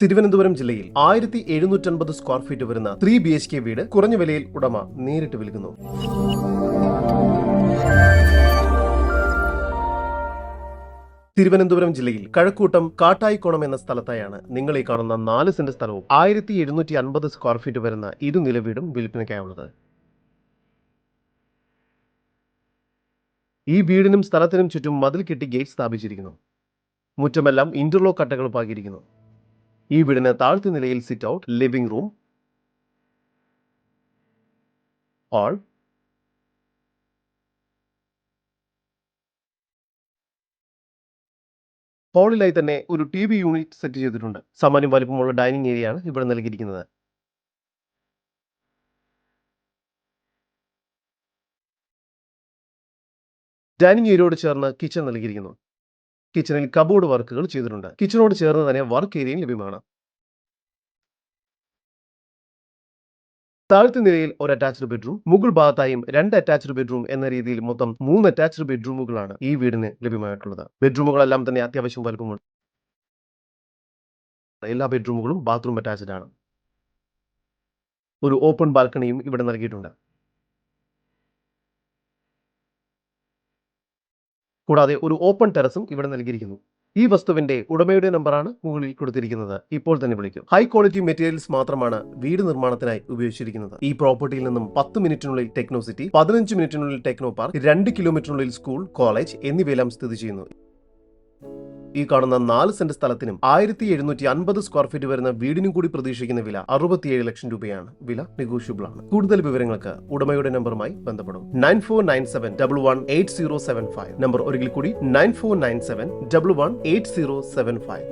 തിരുവനന്തപുരം ജില്ലയിൽ ആയിരത്തി എഴുന്നൂറ്റൻപത് സ്ക്വയർ ഫീറ്റ് വരുന്ന ത്രീ ബി എച്ച് കെ വീട് കുറഞ്ഞ വിലയിൽ ഉടമ നേരിട്ട് വിൽക്കുന്നു. തിരുവനന്തപുരം ജില്ലയിൽ കഴക്കൂട്ടം കാട്ടായിക്കോണം എന്ന സ്ഥലത്തായാണ് നിങ്ങൾ ഈ കാണുന്ന നാല് സെന്റ് സ്ഥലവും ആയിരത്തി എഴുന്നൂറ്റി അൻപത് സ്ക്വയർ ഫീറ്റ് വരുന്ന ഇരുനില വീടും വിൽപ്പനയ്ക്കായുള്ളത്. ഈ വീടിനും സ്ഥലത്തിനും ചുറ്റും മതിൽ കെട്ടി ഗേറ്റ് സ്ഥാപിച്ചിരിക്കുന്നു. മുറ്റമെല്ലാം ഇന്റർലോക്ക് കട്ടകൾ പാകിയിരിക്കുന്നു. ഈ വീടിന് താഴ്ത്തു നിലയിൽ sit out living room all ഹോളിലായി തന്നെ ഒരു ടി വി യൂണിറ്റ് സെറ്റ് ചെയ്തിട്ടുണ്ട്. സാമാന്യം വലിപ്പമുള്ള ഡൈനിങ് ഏരിയയാണ് ഇവിടെ നൽകിയിരിക്കുന്നത്. ഡൈനിങ് ഏരിയയോട് ചേർന്ന് കിച്ചൺ നൽകിയിരിക്കുന്നു. കിച്ചണിൽ കബോർഡ് വർക്കുകൾ ചെയ്തിട്ടുണ്ട്. കിച്ചണോട് ചേർന്ന് തന്നെ വർക്ക് ഏരിയയും ലഭ്യമാണ്. താഴത്തെ നിലയിൽ ഒരു അറ്റാച്ച്ഡ് ബെഡ്റൂം മുകൾ ഭാഗത്തായും രണ്ട് അറ്റാച്ച്ഡ് ബെഡ്റൂം എന്ന രീതിയിൽ മൊത്തം മൂന്ന് അറ്റാച്ച്ഡ് ബെഡ്റൂമുകളാണ് ഈ വീടിന് ലഭ്യമായിട്ടുള്ളത്. ബെഡ്റൂമുകളെല്ലാം തന്നെ അത്യാവശ്യം വലുപ്പമുണ്ട് എല്ലാ ബെഡ്റൂമുകളും ബാത്റൂം അറ്റാച്ച്ഡ് ആണ്. ഒരു ഓപ്പൺ ബാൽക്കണിയും ഇവിടെ നൽകിയിട്ടുണ്ട്. കൂടാതെ ഒരു ഓപ്പൺ ടെറസും ഇവിടെ നൽകിയിരിക്കുന്നു. ഈ വസ്തുവിന്റെ ഉടമയുടെ നമ്പറാണ് മുകളിൽ കൊടുത്തിരിക്കുന്നത്. ഇപ്പോൾ തന്നെ വിളിക്കും. ഹൈ ക്വാളിറ്റി മെറ്റീരിയൽസ് മാത്രമാണ് വീട് നിർമ്മാണത്തിനായി ഉപയോഗിച്ചിരിക്കുന്നത്. ഈ പ്രോപ്പർട്ടിയിൽ നിന്നും പത്ത് മിനിറ്റിനുള്ളിൽ ടെക്നോ സിറ്റി പതിനഞ്ച് മിനിറ്റിനുള്ളിൽ ടെക്നോ പാർക്ക് രണ്ട് കിലോമീറ്ററിനുള്ളിൽ സ്കൂൾ കോളേജ് എന്നിവയെല്ലാം സ്ഥിതി ചെയ്യുന്നു. ഈ കാണുന്ന നാല് സെന്റ് സ്ഥലത്തിനും ആയിരത്തി എഴുന്നൂറ്റി അൻപത് സ്ക്വയർ ഫീറ്റ് വരുന്ന വീടിനും കൂടി പ്രതീക്ഷിക്കുന്ന വില അറുപത്തിയേഴ് ലക്ഷം രൂപയാണ്. വില നെഗോഷ്യബിൾ ആണ് കൂടുതൽ വിവരങ്ങൾക്ക് ഉടമയുടെ നമ്പറുമായി ബന്ധപ്പെടും. Nine four nine seven double one eight zero seven five. Number ഒരിക്കൽ കൂടി nine four nine seven double one eight zero seven five.